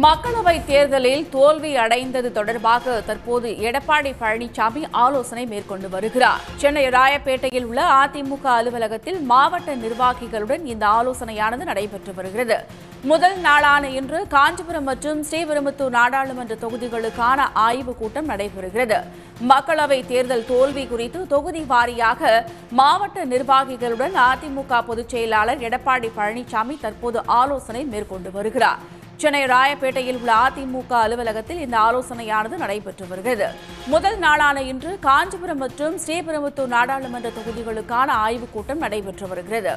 மக்களவை தேர்தலில் தோல்வி அடைந்தது தொடர்பாக தற்போது எடப்பாடி பழனிசாமி ஆலோசனை மேற்கொண்டு வருகிறார். சென்னை ராயப்பேட்டையில் உள்ள அதிமுக அலுவலகத்தில் மாவட்ட நிர்வாகிகளுடன் இந்த ஆலோசனையானது நடைபெற்று வருகிறது. முதல் நாளான இன்று காஞ்சிபுரம் மற்றும் ஸ்ரீபெரும்புத்தூர் நாடாளுமன்ற தொகுதிகளுக்கான ஆய்வுக் கூட்டம் நடைபெறுகிறது. மக்களவை தேர்தல் தோல்வி குறித்து தொகுதி வாரியாக மாவட்ட நிர்வாகிகளுடன் அதிமுக பொதுச் செயலாளர் எடப்பாடி பழனிசாமி தற்போது ஆலோசனை மேற்கொண்டு வருகிறார். சென்னை ராயப்பேட்டையில் உள்ள அதிமுக அலுவலகத்தில் இந்த ஆலோசனையானது நடைபெற்று வருகிறது. முதல் நாளான இன்று காஞ்சிபுரம் மற்றும் ஸ்ரீபெரும்புத்தூர் நாடாளுமன்ற தொகுதிகளுக்கான ஆய்வுக் கூட்டம் நடைபெற்று வருகிறது.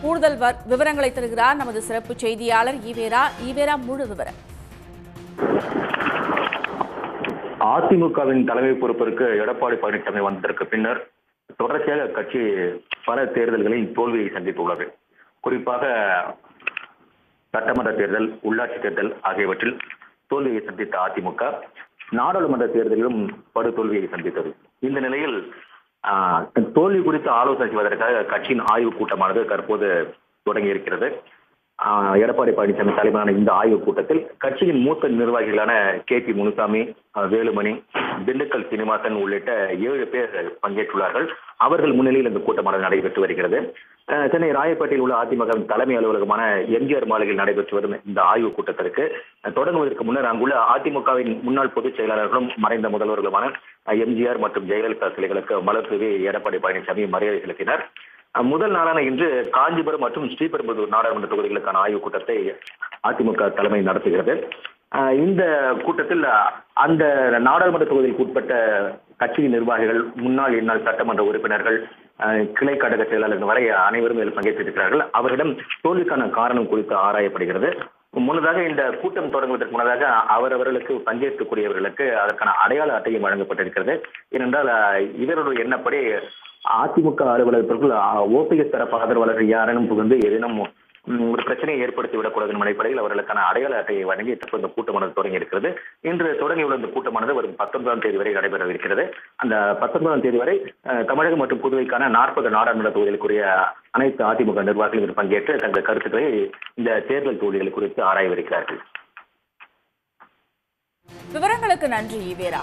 கூடுதல் விவரங்களை தருகிறார் நமது சிறப்பு செய்தியாளர் ஈவேரா. ஈவேரா முழு விவரம். அதிமுகவின் தலைமை பொறுப்பிற்கு எடப்பாடி பழனிசாமி வந்ததற்கு பின்னர் தொடர்ச்சியாக கட்சி பல தேர்தல்களில் தோல்வியை சந்தித்துள்ளது. குறிப்பாக சட்டமன்ற தேர்தல் உள்ளாட்சி தேர்தல் ஆகியவற்றில் தோல்வியை சந்தித்த அதிமுக நாடாளுமன்ற தேர்தலிலும் படு தோல்வியை சந்தித்தது. இந்த நிலையில் ஆஹ், தோல்வி குறித்து ஆலோசனை செய்வதற்காக கட்சியின் ஆய்வுக் கூட்டமானது தற்போது தொடங்கி இருக்கிறது எடப்பாடி பழனிசாமி தலைமையிலான இந்த ஆய்வுக் கூட்டத்தில் கட்சியின் மூத்த நிர்வாகிகளான கே பி முனுசாமி வேலுமணி திண்டுக்கல் சீனிவாசன் உள்ளிட்ட ஏழு பேர் பங்கேற்றுள்ளார்கள். அவர்கள் முன்னிலையில் இந்த கூட்டமானது நடைபெற்று வருகிறது. சென்னை ராயப்பேட்டையில் உள்ள அதிமுகவின் தலைமை அலுவலகமான எம்ஜிஆர் மாளிகையில் நடைபெற்று வரும் இந்த ஆய்வுக் கூட்டத்திற்கு தொடங்குவதற்கு முன்னர் அங்குள்ள அதிமுகவின் முன்னாள் பொதுச் செயலாளர்களும் மறைந்த முதல்வர்களுமான எம்ஜிஆர் மற்றும் ஜெயலலிதா சிலைகளுக்கு மலர் தூவி எடப்பாடி பழனிசாமி மரியாதை செலுத்தினார். முதல் நாளான இன்று காஞ்சிபுரம் மற்றும் ஸ்ரீபெரும்புதூர் நாடாளுமன்ற தொகுதிகளுக்கான ஆய்வுக் கூட்டத்தை அதிமுக தலைமை நடத்துகிறது. இந்த கூட்டத்தில் அந்த நாடாளுமன்ற தொகுதிக்கு உட்பட்ட கட்சியின் நிர்வாகிகள் முன்னாள் இந்நாள் சட்டமன்ற உறுப்பினர்கள் கிளை கடக செயலாளர்கள் வரை அனைவரும் இதில் பங்கேற்றிருக்கிறார்கள். அவரிடம் தோல்விக்கான காரணம் குறித்து ஆராயப்படுகிறது. முன்னதாக இந்த கூட்டம் தொடங்குவதற்கு முன்னதாக அவரவர்களுக்கு பங்கேற்கக்கூடியவர்களுக்கு அதற்கான அடையாள அட்டையும் வழங்கப்பட்டிருக்கிறது. ஏனென்றால் இவருடைய எண்ணப்படி அதிமுக அலுவலகத்திற்குள் ஓபிஎஸ் தரப்பு ஆதரவாளர்கள் யாரேனும் புகுந்து ஏதேனும் ஒரு பிரச்சனையை ஏற்படுத்தி விடக்கூடாது என்ற அடிப்படையில் அவர்களுக்கான அடையாள அட்டையை வழங்கி தற்போது இந்த கூட்டமானது தொடங்கி இருக்கிறது. இன்று தொடங்கியுள்ள இந்த கூட்டமானது வரும் பத்தொன்பதாம் தேதி வரை நடைபெற இருக்கிறது. அந்த பத்தொன்பதாம் தேதி வரை தமிழகம் மற்றும் புதுவைக்கான நாற்பது நாடாளுமன்ற தொகுதிகளுக்குரிய அனைத்து அதிமுக நிர்வாகிகளும் இதில் பங்கேற்று தங்கள் கருத்துக்களை இந்த தேர்தல் தொகுதிகள் குறித்து ஆராயவிருக்கிறார்கள். விவரங்களுக்கு நன்றி ஈவேரா.